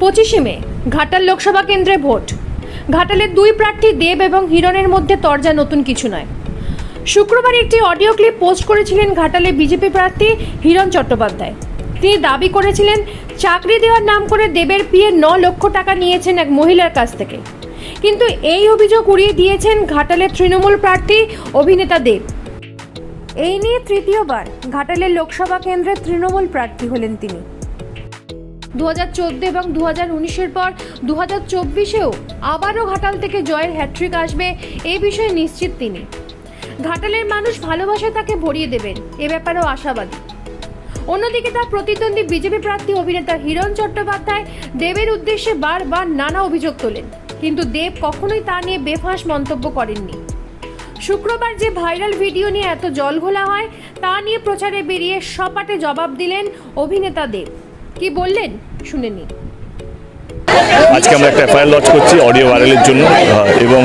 পঁচিশে মে, ঘাটাল লোকসভা কেন্দ্রে ভোট। ঘাটালের দুই প্রার্থী দেব এবং হিরণের মধ্যে তরজা নতুন কিছু নয়। শুক্রবার একটি অডিও ক্লিপ পোস্ট করেছিলেন ঘাটালে বিজেপি প্রার্থী হিরণ চট্টোপাধ্যায়। তিনি দাবি করেছিলেন, চাকরি দেওয়ার নাম করে দেবের পিয়ে ন লক্ষ টাকা নিয়েছেন এক মহিলার কাছ থেকে। কিন্তু এই অভিযোগ উড়িয়ে দিয়েছেন ঘাটালের তৃণমূল প্রার্থী অভিনেতা দেব। এই নিয়ে তৃতীয়বার ঘাটালের লোকসভা কেন্দ্রের তৃণমূল প্রার্থী হলেন তিনি। দু হাজার চোদ্দ এবং দু হাজার উনিশের পর দু হাজার চব্বিশেও আবারও ঘাটাল থেকে জয়ের হ্যাট্রিক আসবে এই বিষয়ে নিশ্চিত তিনি। ঘাটালের মানুষ ভালোবাসা তাকে ভরিয়ে দেবেন, এ ব্যাপারেও আশাবাদী। অন্যদিকে তার প্রতিদ্বন্দ্বী বিজেপি প্রার্থী অভিনেতা হিরণ চট্টোপাধ্যায় দেবের উদ্দেশ্যে বারবার নানা অভিযোগ তোলেন, কিন্তু দেব কখনোই তা নিয়ে বেফাঁস মন্তব্য করেননি। শুক্রবার যে ভাইরাল ভিডিও নিয়ে এত জল ঘোলা হয়, তা নিয়ে প্রচারে বেরিয়ে সপাটে জবাব দিলেন অভিনেতা দেব। কি বললেন? শুনে নিন। আজকে আমরা একটা এফআইআর লঞ্চ করছি অডিও ভাইরালের জন্য। এবং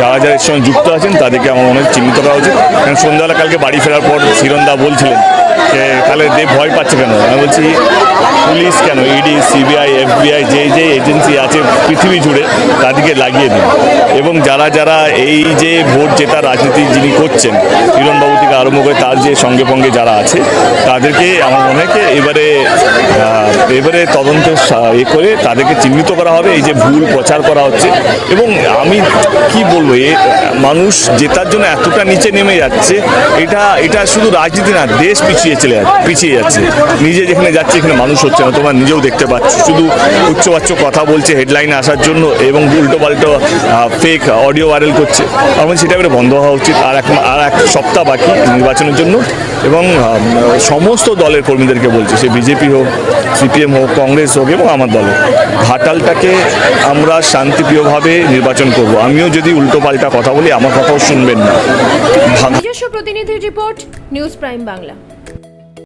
যারা যারা এর সঙ্গে যুক্ত আছেন, তাদেরকে আমার মনে চিহ্নিত করা উচিত। কারণ সন্ধ্যাবেলা কালকে বাড়ি ফেরার পর হিরণদা বলছিলেন যে, তাহলে দেব ভয় পাচ্ছে কেন? আমি বলছি, পুলিশ কেন? ইডি সিবিআই এফবিআই যে যে এজেন্সি আছে পৃথিবী জুড়ে, তাদেরকে লাগিয়ে দিন। এবং যারা যারা এই যে ভোট জেতা রাজনীতি যিনি করছেন হিরণবাবু থেকে আরম্ভ করে তার যে সঙ্গে পঙ্গে যারা আছে, তাদেরকে আমার মনে হয় এবারে এবারে তদন্ত এ করে তাদেরকে চিহ্নিত করা হবে, এই যে ভুল প্রচার করা হচ্ছে। এবং আমি কি বলব, এ মানুষ জেতার জন্য এতটা নিচে নেমে যাচ্ছে, এটা এটা শুধু রাজনীতি না, দেশ পিছিয়ে চলে পিছিয়ে যাচ্ছে। নিজে যেখানে যাচ্ছে, এখানে মানুষ হচ্ছে না, তোমরা নিজেও দেখতে পাচ্ছ। শুধু উচ্চবাচ্য কথা বলছে হেডলাইনে আসার জন্য এবং উল্টো পাল্টো ফেক অডিও ভাইরাল করছে। আমার সেটা এবারে বন্ধ হওয়া উচিত। আর এক আর এক সপ্তাহ বাকি নির্বাচনের জন্য। এবং সমস্ত দলের কর্মীদেরকে বলছি, সে বিজেপি হোক, সিপিএম হোক, কংগ্রেস হোক এবং আমার দল ঘাটালটাকে আমরা শান্তিপ্রিয়ভাবে নির্বাচন করব। আমিও যদি উল্টো পাল্টা কথা বলি, আমার কথাও শুনবেন না। নিজস্ব রিপোর্ট, নিউজ প্রাইম বাংলা।